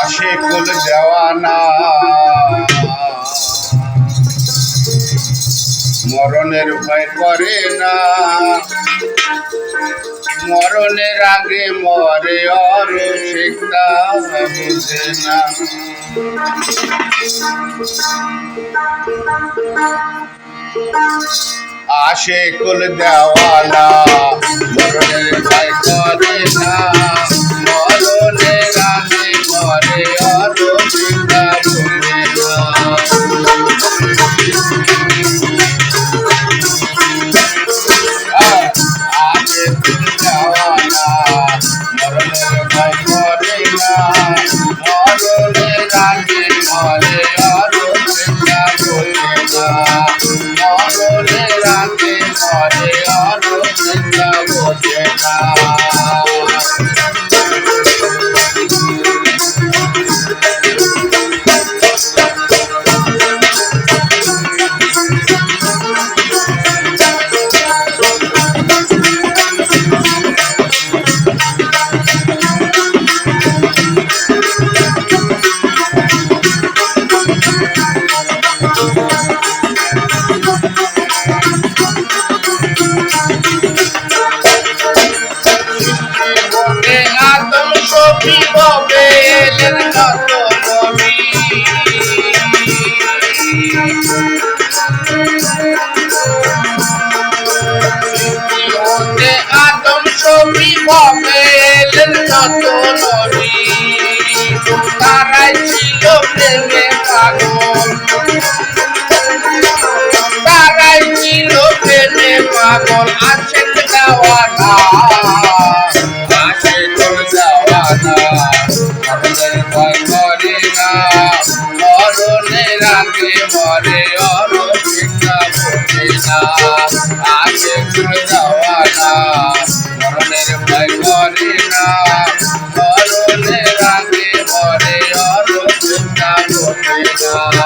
আশেকুল দেওয়ানা মরণের ভয় করে না। মরণের আগে মরে অর শিক্ষা বুঝে না। আশে কুল দেওয়ালা, মরণের ভয় করে না। করে ববে এলেন কত নবী তারাই ছিল প্রেমে পাগল। তারাই ছিল প্রেমে পাগল। আছেন দেওয়ানা না আছেন দেওয়ানা মরণের ভয় করে না মরণের আগে মরে অর শিক্ষা বোঝে না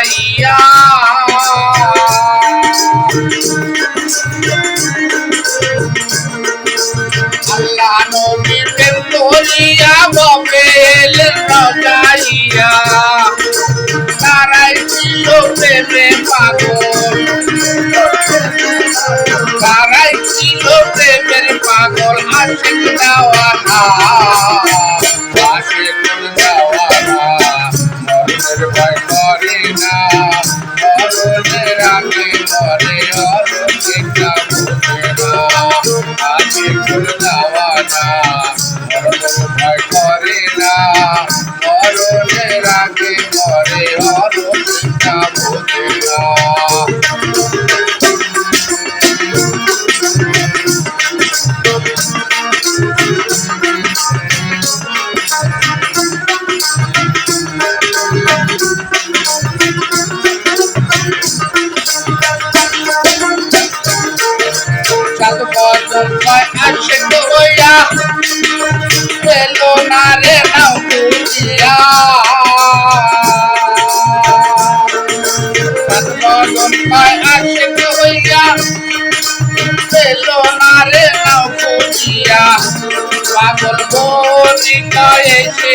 রজাইয়া আল্লাহ নবীকে করিয়া ববেল রজাইয়া। তারাই ছিল প্রেমে পাগল। তারাই ছিল প্রেমের পাগল, আশেক দেওয়ানা। মরণের ভয় করে না। মরণের আগে মরে অরো শিক্ষা বুঝে না আশেক কয় আসে হইয়া না রে, নাও বুঝিয়া। কয় আসে হইয়া না রে, নাও বুঝিয়া। পাগল বলি কয় এসে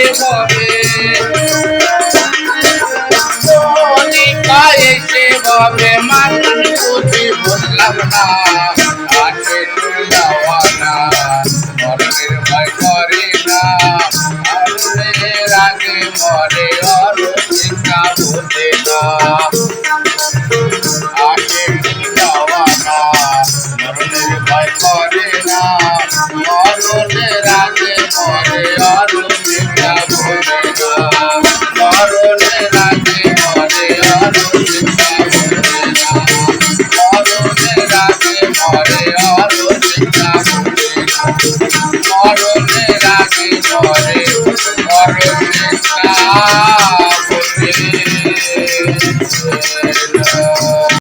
Oh, oh, oh, oh, oh,